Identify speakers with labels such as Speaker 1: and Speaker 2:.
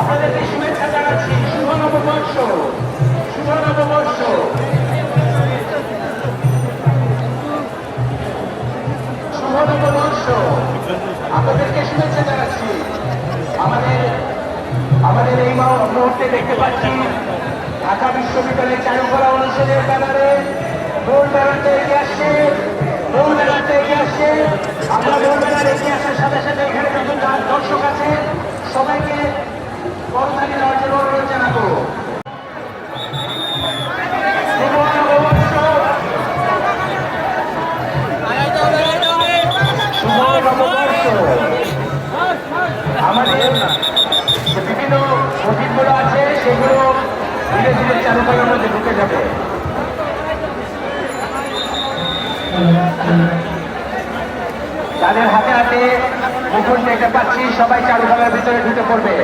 Speaker 1: আমাদের শুভ নববর্ষ শুভ নববর্ষ শুভ নববর্ষ আপনাদেরকে শুভেচ্ছা জানাচ্ছি আমাদের আমাদের এই মুহূর্তে দেখতে পাচ্ছি ঢাকা বিশ্ববিদ্যালয়ের চারুকলা করা অনুষ্ঠানের ব্যানারে মূল বেড়াতে এগিয়ে আসছে মূল বেড়াতে এগিয়ে আসছে। আমরা মূল বেড়ার এগিয়ে আসার সাথে সাথে এখানে দর্শক আছে, সবাইকে করতালি দেওয়ার তাদের হাতে হাতে মুখোশ দেখতে পাচ্ছি সবাই চারুকলার ভিতরে ঢুকে পড়বে।